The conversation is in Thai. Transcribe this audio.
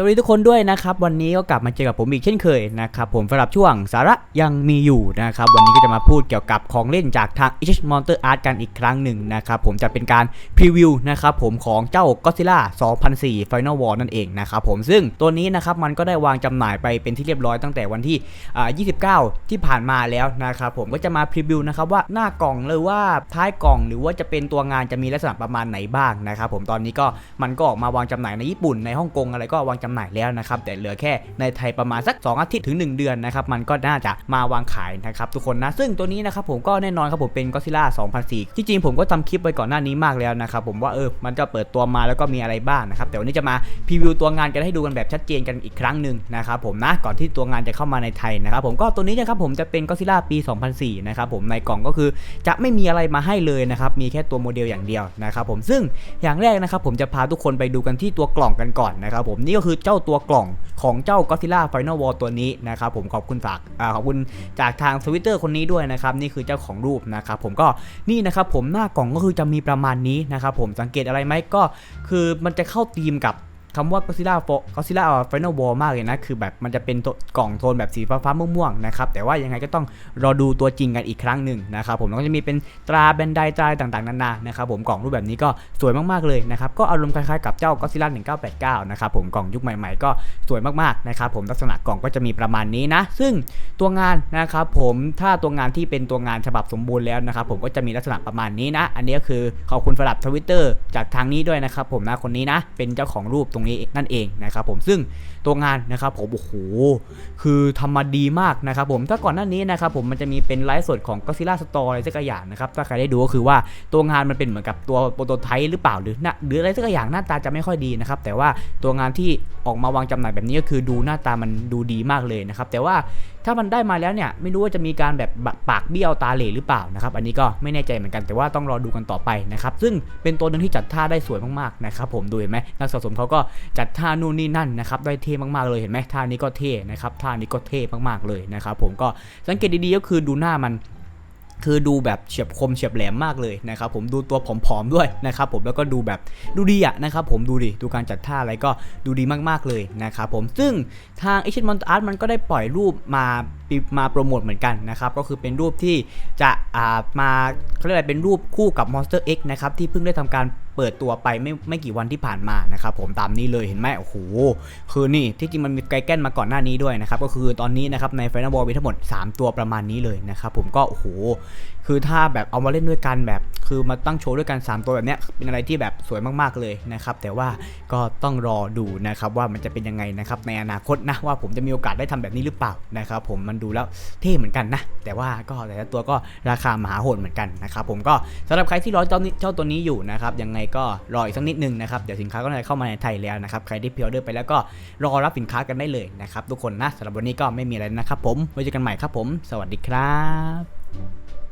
สวัสดีทุกคนด้วยนะครับ วันนี้ก็กลับมาเจอกับผมอีกเช่นเคยนะครับ ผมสำหรับช่วงสาระยังมีอยู่นะครับ วันนี้ก็จะมาพูดเกี่ยวกับของเล่นจากทาง H Monster Art กันอีกครั้งหนึ่งนะครับผมจะเป็นการพรีวิวนะครับผมของเจ้า Godzilla 2004 Final War นั่นเองนะครับผมซึ่งตัวนี้นะครับมันก็ได้วางจำหน่ายไปเป็นที่เรียบร้อยตั้งแต่วันที่ 29 ที่ผ่านมาแล้วนะครับผมก็จะมาพรีวิวนะครับว่าหน้ากล่องหรือว่าท้ายกล่องหรือว่าจะเป็นตัวงานจะมีลักษณะประมาณไหนบ้างนะครับผมตอนนี้ก็มันก็ออกมาวางจำหน่ายในญี่ปุ่นในฮ่องกงอะไรก็วางจำหน่ายแล้วนะครับแต่เหลือแค่ในไทยประมาณสัก 2 อาทิตย์ถึง 1 เดือนนะครับมันก็น่าจะมาวางขายนะครับทุกคนนะซึ่งตัวนี้นะครับผมก็แน่นอนครับผมเป็น Godzilla 2004ที่จริงผมก็ทำคลิปไปก่อนหน้านี้มากแล้วนะครับผมว่าเออมันจะเปิดตัวมาแล้วก็มีอะไรบ้างนะครับแต่วันนี้จะมาพรีวิวตัวงานกันให้ดูกันแบบชัดเจนกันอีกครั้งหนึ่งนะครับผมนะก่อนที่ตัวงานจะเข้ามาในไทยนะครับผมก็ตัวนี้นะครับผมจะเป็น Godzilla ปี 2004นะครับผมในกล่องก็คือจะไม่มีอะไรมาให้เลยนะครับมีแค่ตัวโมเดลอย่างเดียวนะครับผมซึ่งอย่างแรกนะครับผมจะพาทุกคนไปดูกันที่ตัวกล่องกันก่อนนะครับผมนี่ก็คืือเจ้าตัวกล่องของเจ้า Godzilla Final War ตัวนี้นะครับผมขอบคุณจากอขอบคุณจากทางสวิตเตอร์คนนี้ด้วยนะครับนี่คือเจ้าของรูปนะครับผมก็นี่นะครับผมหน้ากล่องก็คือจะมีประมาณนี้นะครับผมสังเกตอะไรไหมก็คือมันจะเข้าธีมกับ คำว่า Godzilla Fo- Godzilla Final War มากเลยนะ คือแบบมันจะเป็นกล่องโทนแบบสีฟ้าๆม่วงๆนะครับ แต่ว่ายังไงก็ต้องรอดูตัวจริงกันอีกครั้งหนึ่งนะครับผมแล้วก็จะมีเป็นตราแบนไดตราต่างๆนานานะครับผมกล่องรูปแบบนี้ก็สวยมากๆเลยนะครับ ก็อารมณ์คล้ายๆกับเจ้า Godzilla 1989 นะครับผมกล่องยุคใหม่ๆ ก็สวยมากๆนะครับผมลักษณะกล่องก็จะมีประมาณนี้นะ ซึ่งตัวงานนะครับผมถ้าตัวงานที่เป็นตัวงานฉบับสมบูรณ์แล้วนะครับผมก็จะมีลักษณะประมาณนี้นะ อันนี้ก็คือขอบคุณสำหรับทวิตเตอร์จากทางนี้ด้วยนะครับผมนะคนนี้นะเป็นเจ้าของรูปรงนี้นั่นเองนะครับผมซึ่งตัวงานนะครับผมโอ้โหคือทำมาดีมากนะครับผมถ้าก่อนหน้านี้นะครับผมมันจะมีเป็นไลฟ์สดของก็ซิล่าสตอร์อะไรสักอย่างนะครับถ้าใครได้ดูก็คือว่าตัวงานมันเป็นเหมือนกับตัวโปรโตไทป์หรือเปล่าหรือนะหรืออะไรสักอย่างหน้าตาจะไม่ค่อยดีนะครับแต่ว่าตัวงานที่ออกมาวางจำหน่ายแบบนี้ก็คือดูหน้าตามันดูดีมากเลยนะครับแต่ว่าถ้ามันได้มาแล้วเนี่ยไม่รู้ว่าจะมีการแบบปากเบี้ยวตาเหล่หรือเปล่านะครับอันนี้ก็ไม่แน่ใจเหมือนกันแต่ว่าต้องรอดูกันต่อไปนะครับซึ่งเป็นตัวหนึ่งที่จัดท่าได้สวยมากๆนะครับผมดูเห็นไหมนักสะสมเขาก็จัดท่านู่นนี่นั่นนะครับได้เท่มากๆเลยเห็นไหมท่านี้ก็เท่นะครับท่านี้ก็เท่มากๆเลยนะครับผมก็สังเกตดีๆก็คือดูหน้ามัน คือดูแบบเฉียบคมเฉียบแหลมมากเลยนะครับผมดูตัวผอมๆด้วยนะครับผมแล้วก็ดูแบบดูดีอะนะครับผมดูดิดูการจัดท่าอะไรก็ดูดีมากๆเลยนะครับผมซึ่งทาง a s i a n m o n Art มันก็ได้ปล่อยรูปมา มาโปรโมทเหมือนกันนะครับ ก็คือเป็นรูปที่จะอ่ามาเขาเรียกอะไรเป็นรูปคู่กับ Monster X นะครับ ที่เพิ่งได้ทำการเปิดตัวไปไม่ไม่กี่วันที่ผ่านมานะครับผมตามนี้เลยเห็นไหมโอ้โหคือนี่ที่จริงมันมีไกแกนมาก่อนหน้านี้ด้วยนะครับก็คือตอนนี้นะครับใน Final Ball มีทั้งหมด 3 ตัวประมาณนี้เลยนะครับผมก็โอ้โหคือถ้าแบบเอามาเล่นด้วยกันแบบ คือมาตั้งโชว์ด้วยกัน 3 ตัวแบบเนี้ยเป็นอะไรที่แบบสวยมากๆเลยนะครับ แต่ว่าก็ต้องรอดูนะครับว่ามันจะเป็นยังไงนะครับในอนาคตนะว่าผมจะมีโอกาสได้ทำแบบนี้หรือเปล่านะครับผมมันดูแล้วเท่เหมือนกันนะ แต่ว่าก็แต่ละตัวก็ราคามหาโหดเหมือนกันนะครับผมก็สำหรับใครที่รอเจ้านี้เจ้าตัวนี้อยู่นะครับยังไงก็รออีกสักนิดนึงนะครับเดี๋ยวสินค้าก็จะเข้ามาในไทยแล้วนะครับใครที่พิออเดอร์ไปแล้วก็รอรับสินค้ากันได้เลยนะครับทุกคนนะสำหรับวันนี้ก็ไม่มีอะไรนะครับผมไว้เจอกันใหม่ครับผม สวัสดีครับ